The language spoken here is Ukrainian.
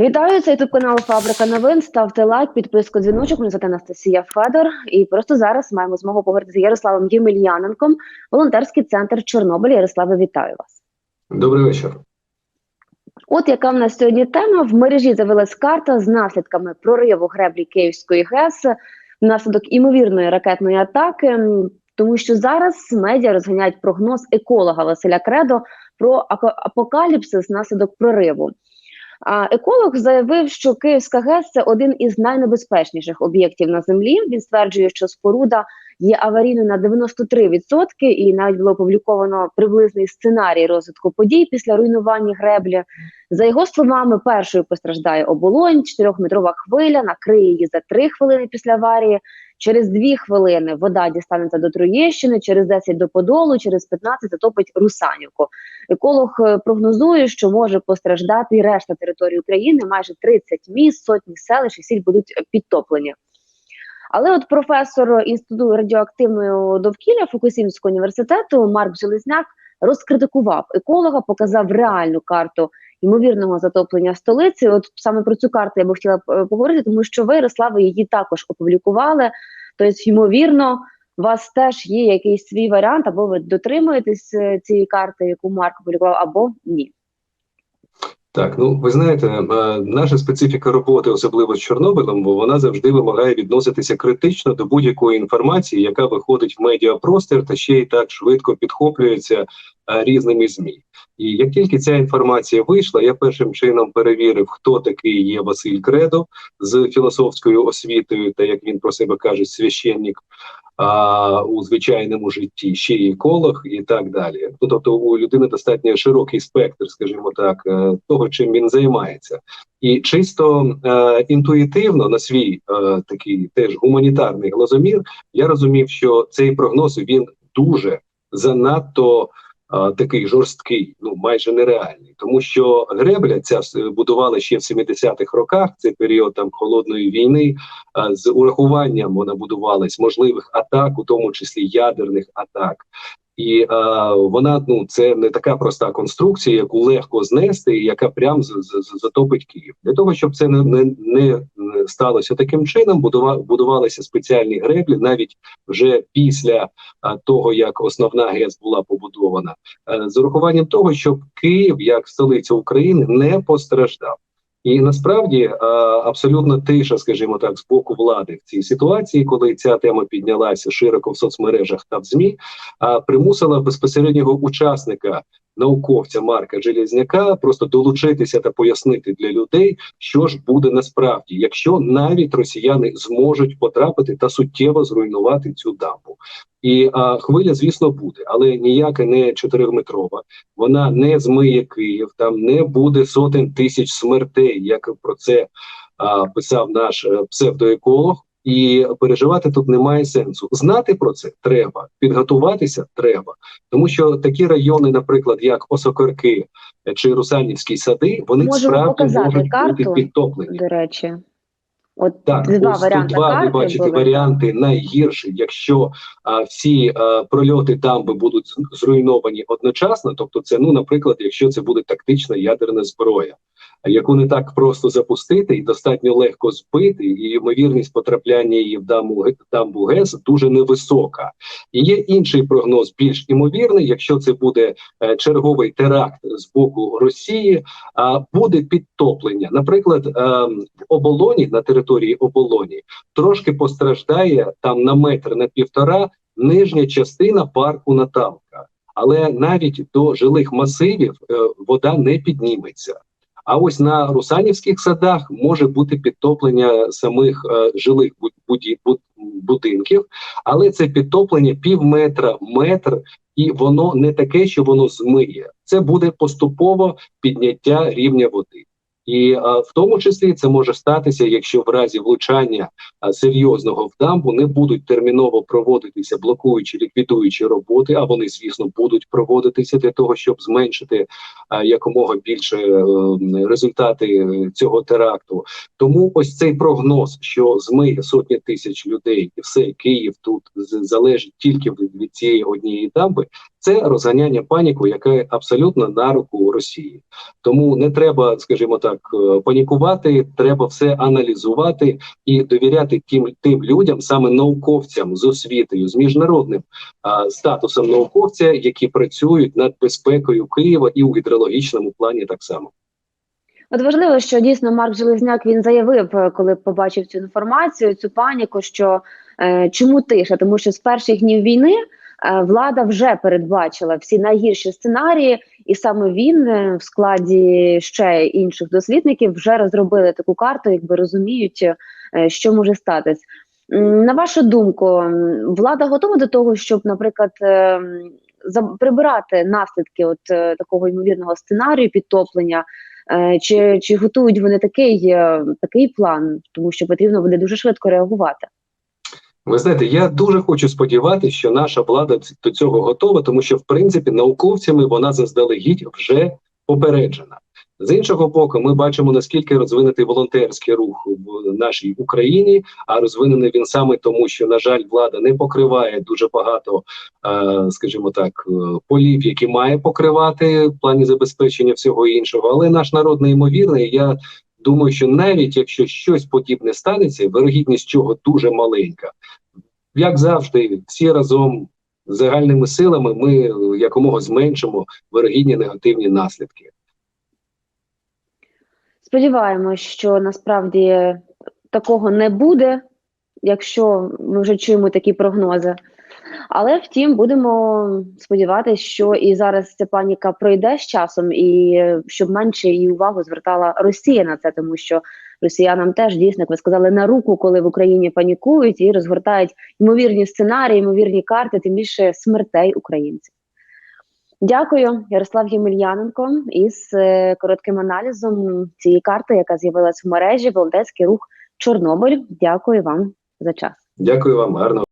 Вітаю, це ютуб канал Фабрика новин. Ставте лайк, підписку, дзвіночок. Мене звати Анастасія Федор. І просто зараз маємо змогу поговорити з Ярославом Ємельяненком, волонтерський центр Чорнобиль. Ярославе, вітаю вас. Добрий вечір. От яка в нас сьогодні тема в мережі з'явилась карта з наслідками прориву греблі Київської ГЕС внаслідок імовірної ракетної атаки. Тому що зараз медіа розганяють прогноз еколога Василя Кредо про апокаліпсис внаслідок прориву. Еколог заявив, що Київська ГЕС це один із найнебезпечніших об'єктів на землі. Він стверджує, що споруда є аварійною на 93%, і навіть було опубліковано приблизний сценарій розвитку подій після руйнування греблі. За його словами, першою постраждає оболонь, 4-метрова хвиля накриє її за 3 хвилини після аварії. Через 2 хвилини вода дістанеться до Троєщини, через 10 до Подолу, через 15 затопить Русанівку. Еколог е, прогнозує, що може постраждати і решта території України. Майже 30 міст, сотні селищ і сіль будуть е, підтоплені. Але от професор інституту радіоактивної довкілля Фукусімського університету Марк Железняк розкритикував еколога, показав реальну карту ймовірного затоплення столиці. От саме про цю карту я би хотіла е, поговорити, тому що ви, Ярославе, її також опублікували. Тобто, ймовірно, у вас теж є якийсь свій варіант, або ви дотримуєтесь е, цієї карти, яку Марк опублікував, або ні. Так, ну ви знаєте, е, наша специфіка роботи, особливо з Чорнобилем, вона завжди вимагає відноситися критично до будь-якої інформації, яка виходить в медіапростір та ще й так швидко підхоплюється е, різними змі. І як тільки ця інформація вийшла, я першим чином перевірив, хто такий є Василь Кредо з філософською освітою, та як він про себе каже, священник а, у звичайному житті, ще й еколог і так далі. Ну тобто у людини достатньо широкий спектр, скажімо так, е, того, чим він займається, і чисто е, інтуїтивно на свій е, такий теж гуманітарний глазомір, я розумів, що цей прогноз він дуже занадто. Такий жорсткий, ну майже нереальний, тому що гребля ця будувала ще в 70-х роках. Це період там холодної війни. З урахуванням вона будувалась можливих атак, у тому числі ядерних атак. І е, вона ну це не така проста конструкція, яку легко знести, яка прям з, з, затопить Київ. Для того щоб це не, не, не сталося таким чином, будува, будувалися спеціальні греблі навіть вже після е, того, як основна ГЕС була побудована, е, з урахуванням того, щоб Київ, як столиця України, не постраждав. І насправді е, абсолютно тиша, скажімо так, з боку влади в цій ситуації, коли ця тема піднялася широко в соцмережах та в змі, а примусила безпосереднього учасника. Науковця Марка Железняка просто долучитися та пояснити для людей, що ж буде насправді, якщо навіть росіяни зможуть потрапити та суттєво зруйнувати цю дамбу. І а, хвиля, звісно, буде, але ніяка не чотириметрова. Вона не змиє Київ, там не буде сотень тисяч смертей, як про це а, писав наш е, псевдоеколог. І переживати тут немає сенсу. Знати про це треба, підготуватися треба, тому що такі райони, наприклад, як Осокорки чи Русанівські сади, вони Можемо справді можуть карту, бути підтоплені. До речі, от Так, два ось варіанти тут два ви бачите були. варіанти найгірші, якщо а, всі а, прольоти дамби будуть зруйновані одночасно. Тобто, це ну, наприклад, якщо це буде тактична ядерна зброя, яку не так просто запустити і достатньо легко збити, і ймовірність потрапляння її в дамбу, ге- дамбу ГЕС дуже невисока. І є інший прогноз, більш імовірний, якщо це буде е, черговий теракт з боку Росії, а буде підтоплення. Наприклад, ем, в оболоні на території оболоні трошки постраждає там на метр на півтора нижня частина парку Наталка, але навіть до жилих масивів е, вода не підніметься. А ось на Русанівських садах може бути підтоплення самих е, жилих бу- буді- бу- будинків, але це підтоплення пів метра, метр, і воно не таке, що воно змиє. Це буде поступово підняття рівня води. І а, в тому числі це може статися, якщо в разі влучання а, серйозного в дамбу не будуть терміново проводитися блокуючі ліквідуючі роботи, а вони, звісно, будуть проводитися для того, щоб зменшити а, якомога більше е, результати е, цього теракту. Тому ось цей прогноз, що змиє сотні тисяч людей, і все Київ тут залежить тільки від цієї однієї дамби. Це розганяння паніку, яке абсолютно на руку Росії. Тому не треба, скажімо так, е, панікувати. Треба все аналізувати і довіряти тим тим людям, саме науковцям з освітою, з міжнародним а, статусом науковця, які працюють над безпекою Києва і у гідрологічному плані так само. От важливо, що дійсно Марк Железняк він заявив, е, коли побачив цю інформацію, цю паніку, що е, чому тиша? Тому що з перших днів війни влада вже передбачила всі найгірші сценарії, і саме він е, в складі ще інших дослідників вже розробили таку карту, якби розуміють, е, що може статись. На вашу думку, влада готова до того, щоб, наприклад, е, прибирати наслідки от е, такого ймовірного сценарію підтоплення? Е, Чи, чи готують вони такий, е, такий план, тому що потрібно буде дуже швидко реагувати? Ви знаєте, я дуже хочу сподіватися, що наша влада до цього готова, тому що в принципі науковцями вона заздалегідь вже попереджена. З іншого боку, ми бачимо наскільки розвинутий волонтерський рух в нашій Україні, а розвинений він саме тому, що на жаль, влада не покриває дуже багато, е, скажімо так, е, полів, які має покривати в плані забезпечення всього іншого. Але наш народ неймовірний. Я думаю, що навіть якщо щось подібне станеться, вирогідність чого дуже маленька. Як завжди, всі разом загальними силами ми якомога зменшимо вирогідні негативні наслідки. Сподіваємось, що насправді такого не буде, якщо ми вже чуємо такі прогнози. Але втім, будемо сподіватися, що і зараз ця паніка пройде з часом, і е, щоб менше її увагу звертала Росія на це, тому що росіянам теж дійсно, як ви сказали, на руку, коли в Україні панікують і розгортають ймовірні сценарії, ймовірні карти, тим більше смертей українців. Дякую, Ярослав Ємельяненко, із е, коротким аналізом цієї карти, яка з'явилась в мережі Волонтерський рух Чорнобиль. Дякую вам за час. Дякую вам, гарного.